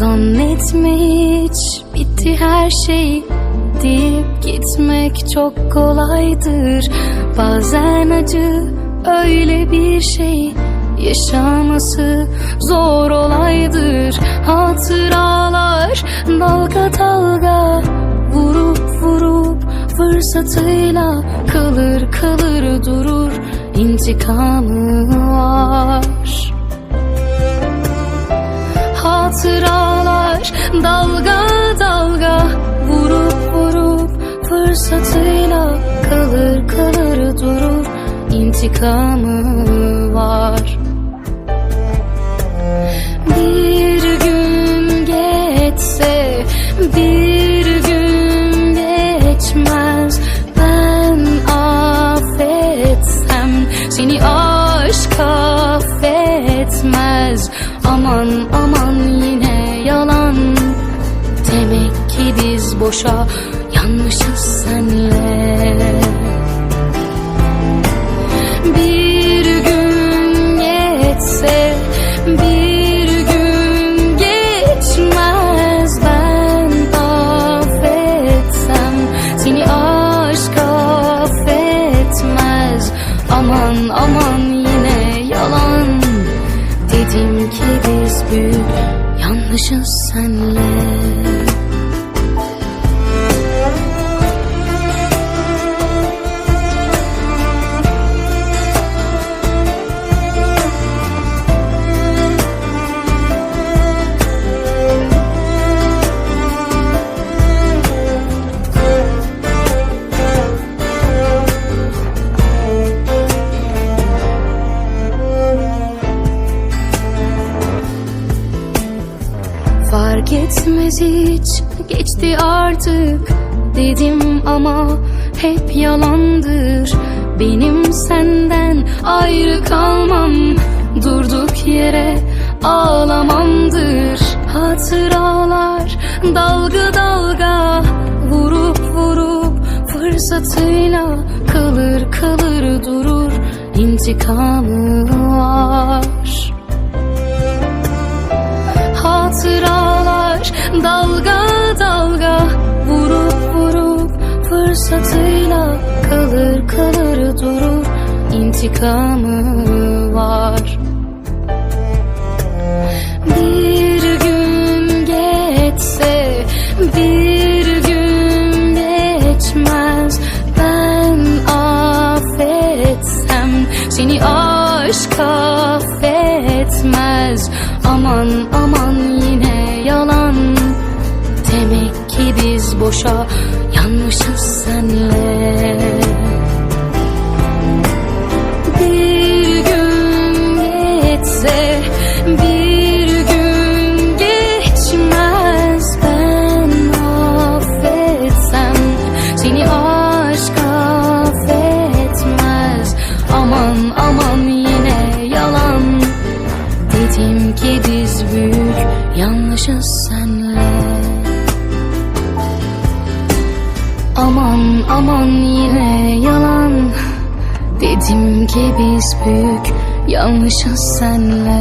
Zannetme hiç bitti her şey deyip gitmek çok kolaydır. Bazen acı öyle bir şey yaşaması zor olaydır. Hatıralar dalga dalga vurup vurup fırsatıyla kalır kalır durur. İntikamı var. İntikamı var. Bir gün geçse bir gün geçmez. Ben affetsem seni aşk affetmez. Aman aman yine yalan. Demek ki biz boşa yanmışız senle Bir gün geçse bir gün geçmez. Ben affetsem seni aşk affetmez. Aman aman yine yalan. Dedim ki biz büyük yanlışız senle Fark etmez hiç geçti artık dedim ama hep yalandır. Benim senden ayrı kalmam durduk yere ağlamamdır. Hatıralar dalga dalga vurup vurup fırsatıyla kalır kalır durur intikamı var intikamı var. Bir gün geçse bir gün geçmez. Ben affetsem seni aşk affetmez. Aman aman yine yalan. Demek ki biz boşa yanmışız yanlışız senle. Aman aman yine yalan. Dedim ki biz büyük yanlışız senle